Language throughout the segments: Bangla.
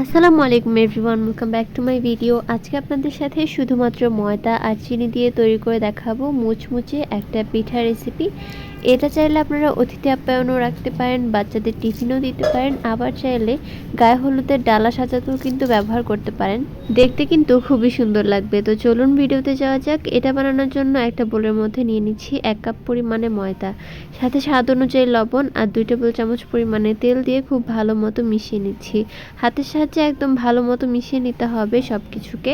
আসসালামু আলাইকুম everyone welcome back to my video আজকে আপনাদের সাথে শুধুমাত্র ময়দা আর চিনি দিয়ে তৈরি করে দেখাবো মুচমুচে একটা পিঠা রেসিপি এটা চাইলে আপনারা অতিথি আপ্যায়নও রাখতে পারেন, বাচ্চাদের টিফিনও দিতে পারেন, আবার চাইলে গায়ে হলুদের ডালা সাজাতেও কিন্তু ব্যবহার করতে পারেন। দেখতে কিন্তু খুবই সুন্দর লাগবে। তো চলুন ভিডিওতে যাওয়া যাক। এটা বানানোর জন্য একটা বোলের মধ্যে নিয়ে নিচ্ছি এক কাপ পরিমাণে ময়দা। সাথে স্বাদ অনুযায়ী লবণ আর দুই টেবিল চামচ পরিমাণে তেল দিয়ে খুব ভালো মতো মিশিয়ে নিচ্ছি। হাতের সাহায্যে একদম ভালো মতো মিশিয়ে নিতে হবে সব কিছুকে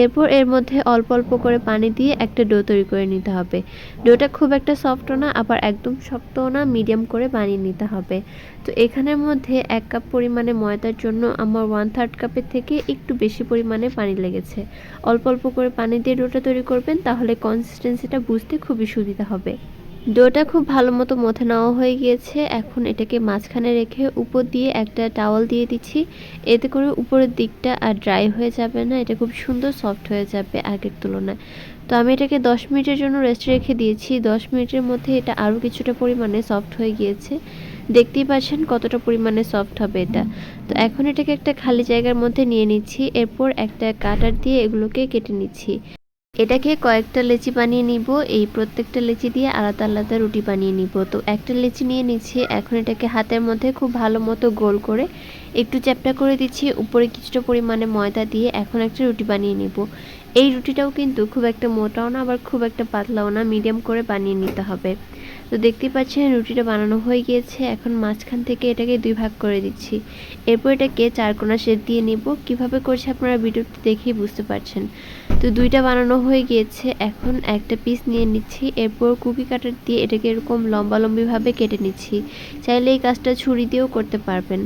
এরপর এর মধ্যে অল্প অল্প করে পানি দিয়ে একটা ডো তৈরি করে নিতে হবে। ডোটা খুব একটা সফটও না, আবার একদম শক্তও না, মিডিয়াম করে বানিয়ে নিতে হবে। তো এখানের মধ্যে এক কাপ পরিমাণে ময়দার জন্য আমার ওয়ান থার্ড কাপের থেকে একটু বেশি পরিমাণে পানি লেগেছে। অল্প অল্প করে পানি দিয়ে ডোটা তৈরি করবেন, তাহলে কনসিস্টেন্সিটা বুঝতে খুবই সুবিধা হবে। ডোটা খুব ভালো মতো মথে নেওয়া হয়ে গিয়েছে। এখন এটাকে মাঝখানে রেখে উপর দিয়ে একটা টাওয়াল দিয়ে দিচ্ছি। এতে করে উপরের দিকটা আর ড্রাই হয়ে যাবে না। এটা খুব সুন্দর সফট হয়ে যাবে আগের তুলনায়। তো আমি এটাকে দশ মিনিটের জন্য রেস্ট রেখে দিয়েছি। দশ মিনিটের মধ্যে এটা আরও কিছুটা পরিমাণে সফট হয়ে গিয়েছে। দেখতেই পাচ্ছেন কতটা পরিমাণে সফট হবে এটা। তো এখন এটাকে একটা খালি জায়গার মধ্যে নিয়ে নিচ্ছি। এরপর একটা কাটার দিয়ে এগুলোকে কেটে নিচ্ছি। এটাকে কয়েকটা লেচি বানিয়ে নিব। এই প্রত্যেকটা লেচি দিয়ে আলাদা আলাদা রুটি বানিয়ে নিব। তো একটা লেচি নিয়ে নিচ্ছি। এখন এটাকে হাতের মধ্যে খুব ভালো মতো গোল করে একটু চ্যাপটা করে দিচ্ছি। উপরে কিছুটা পরিমাণে ময়দা দিয়ে এখন একটা রুটি বানিয়ে নিব। এই রুটিটাও কিন্তু খুব একটা মোটাও না, আবার খুব একটা পাতলাও না। মিডিয়াম করে বানিয়ে নিতে হবে। তো দেখতেই পাচ্ছেন, রুটিটা বানানো হয়ে গিয়েছে। এখন মাঝখান থেকে এটাকে দুই ভাগ করে দিচ্ছি। এরপর এটাকে চারকোনা শেপ দিয়ে নেব। কীভাবে করছে আপনারা ভিডিওটি দেখেই বুঝতে পারছেন। তো দুইটা বানানো হয়ে গিয়েছে। এখন একটা পিস নিয়ে নিচ্ছি। এরপর কুকি কাটার দিয়ে এটাকে এরকম লম্বা লম্বিভাবে কেটে নিচ্ছি। চাইলে এই কাজটা ছুরি দিয়েও করতে পারবেন।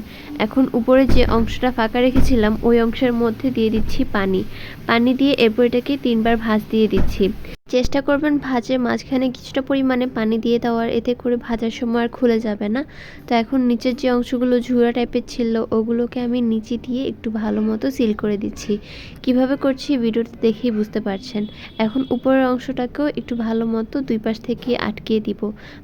এখন উপরে যে অংশটা ফাঁকা রেখেছিলাম, ওই অংশের মধ্যে দিয়ে দিচ্ছি পানি। পানি দিয়ে এরপর এটাকে তিনবার ভাঁজ দিয়ে দিচ্ছি। চেষ্টা করবেন ভাজের মাঝখানে কিছুটা পরিমাণে পানি দিয়ে দেওয়ার, এতে করে ভাজার সময় আর খুলে যাবে না। তো এখন নিচের যে অংশগুলো ঝুড়া টাইপের ছিল, ওগুলোকে আমি নিচে দিয়ে একটু ভালো মতো সিল করে দিচ্ছি। কীভাবে করছি ভিডিওতে দেখেই বুঝতে পারছেন। এখন উপরের অংশটাকেও একটু ভালো মতো দুই পাশ থেকে আটকিয়ে দিব।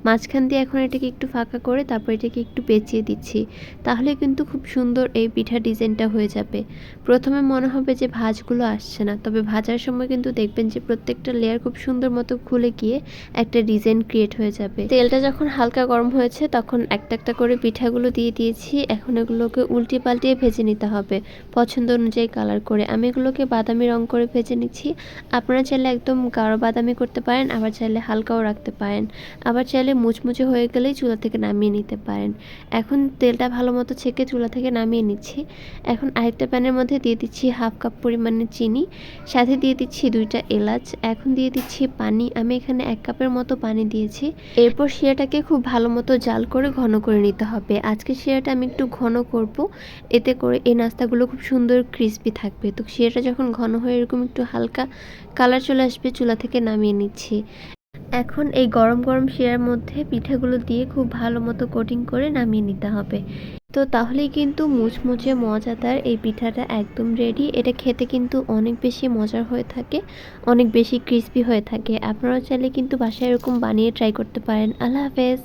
মাঝখান দিয়ে এখন এটাকে একটু ফাঁকা করে তারপর এটাকে একটু পেঁচিয়ে দিচ্ছি। তাহলে কিন্তু খুব সুন্দর এই পিঠা ডিজাইনটা হয়ে যাবে। প্রথমে মনে হবে যে ভাজগুলো আসছে না, তবে ভাজার সময় কিন্তু দেখবেন যে প্রত্যেকটা লেয়ার খুব সুন্দর মতো খুলে গিয়ে একটা ডিজাইন ক্রিয়েট হয়ে যাবে। তেলটা যখন হালকা গরম হয়েছে, তখন একটা একটা করে পিঠাগুলো দিয়ে দিয়েছি। এখন এগুলোকে উল্টে পাল্টিয়ে ভেজে নিতে হবে। পছন্দ অনুযায়ী কালার করে। আমি এগুলোকে বাদামি রং করে ভেজে নিচ্ছি। আপনারা চাইলে একদম গাঢ় বাদামি করতে পারেন, আবার চাইলে হালকাও রাখতে পারেন। আবার চাইলে মুচমুচে হয়ে গেলেই চুলা থেকে নামিয়ে নিতে পারেন। এখন তেলটা ভালো মতো ছেঁকে চুলা থেকে নামিয়ে নিচ্ছি। এখন আরেকটা প্যানের মধ্যে দিয়ে দিচ্ছি হাফ কাপ পরিমাণে চিনি। সাথে দিয়ে দিচ্ছি দুইটা এলাচ। এখন দিয়ে দিচ্ছি পানি, আমি এখানে এক কাপের মতো পানি দিয়েছি। এরপর শিরাটাকে খুব ভালো মতো জাল করে ঘন করে নিতে হবে। আজকে শিরাটা আমি একটু ঘন করব, এতে করে এই নাস্তাগুলো খুব সুন্দর ক্রিস্পি থাকবে। তো শিরাটা যখন ঘন হয়ে, এরকম একটু হালকা কালার চলে আসবে, চুলা থেকে নামিয়ে নিচ্ছি। এখন এই গরম গরম শিরার মধ্যে পিঠাগুলো দিয়ে খুব ভালো মতো কোটিং করে নামিয়ে নিতে হবে। তো তাহলেই কিন্তু মুচমুচে মজাদার এই পিঠাটা একদম রেডি এটা খেতে কিন্তু অনেক বেশি মজার হয়ে থাকে, অনেক বেশি ক্রিস্পি হয়ে থাকে। আপনারা চাইলে কিন্তু বাসায় এরকম বানিয়ে ট্রাই করতে পারেন। আল্লাহ হাফেজ।